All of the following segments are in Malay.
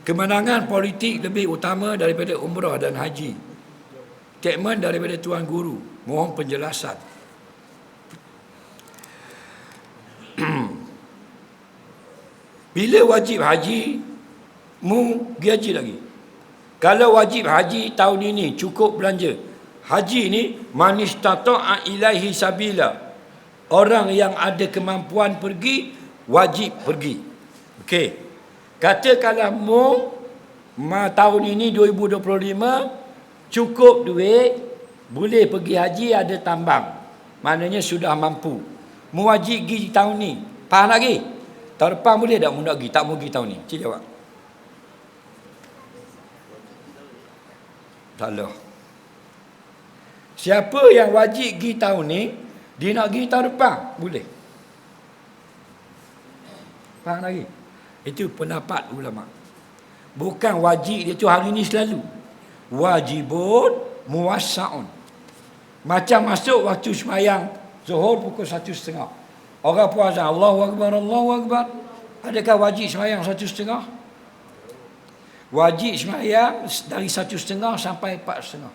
Kemenangan politik lebih utama daripada umrah dan haji. Statement daripada Tuan Guru. Mohon penjelasan. Bila wajib haji, mu haji lagi. Kalau wajib haji tahun ini cukup belanja. Haji ni manis tata'a ilaihi sabila. Orang yang ada kemampuan pergi, wajib pergi. Okey. Katakanlah mu ma tahun ini 2025 cukup duit, boleh pergi haji ada tambang. Maknanya sudah mampu. Mu wajib pergi tahun ni. Faham lagi? Tahun depan boleh tak mu nak pergi? Tak mau pergi tahun ni. Cik jawab. Tak lah. Siapa yang wajib pergi tahun ni, dia nak pergi tahun depan, boleh. Faham lagi? Itu pendapat ulama. Bukan wajib dia tu hari ni selalu. Wajibun muwassa'un. Macam masuk waktu semayang Zuhur pukul satu setengah. Orang puasa Allahu Akbar, Allahu Akbar. Adakah wajib semayang satu setengah? Wajib semayang dari satu setengah sampai empat setengah.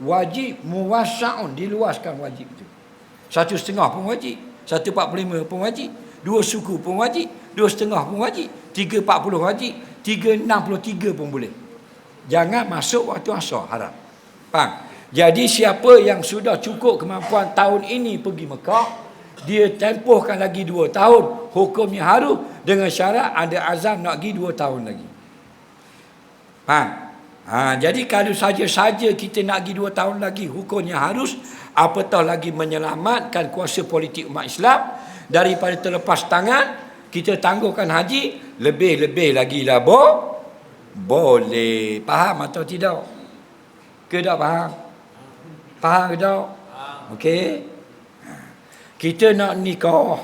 Wajib muwassa'un, diluaskan wajib itu. Satu setengah pun wajib. Satu empat puluh lima pun wajib. Dua suku pun wajib. Dua setengah pun wajib. Tiga empat puluh wajib. Tiga enam puluh tiga pun boleh. Jangan masuk waktu asar haram. Faham? Jadi siapa yang sudah cukup kemampuan tahun ini pergi Mekah, dia tempohkan lagi dua tahun. Hukumnya harus dengan syarat ada azam nak pergi dua tahun lagi. Faham? Ha, jadi kalau saja-saja kita nak pergi dua tahun lagi, hukumnya harus apatah lagi menyelamatkan kuasa politik umat Islam daripada terlepas tangan, kita tangguhkan haji, lebih-lebih lagi lah bo, boleh. Faham atau tidak? Ke tak faham? Faham ke tak? Okey. Kita nak nikah.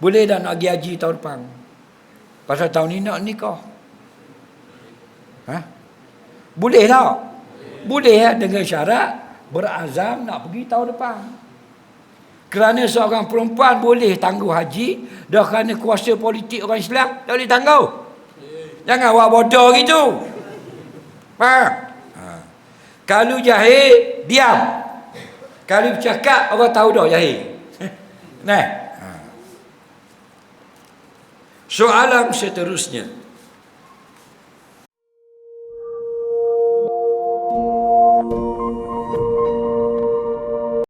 Boleh tak nak pergi haji tahun depan? Pasal tahun ni nak nikah. Ha? Boleh tak? Boleh ya, dengan syarat berazam nak pergi tahun depan. Kerana seorang perempuan boleh tangguh haji dah kerana kuasa politik orang Islam tak boleh tangguh. Jangan buat bodoh gitu. Faham? Ha. Kalau jahil, diam. Kalau bercakap, orang tahu dah jahil. Nah. Ha. Soalan seterusnya.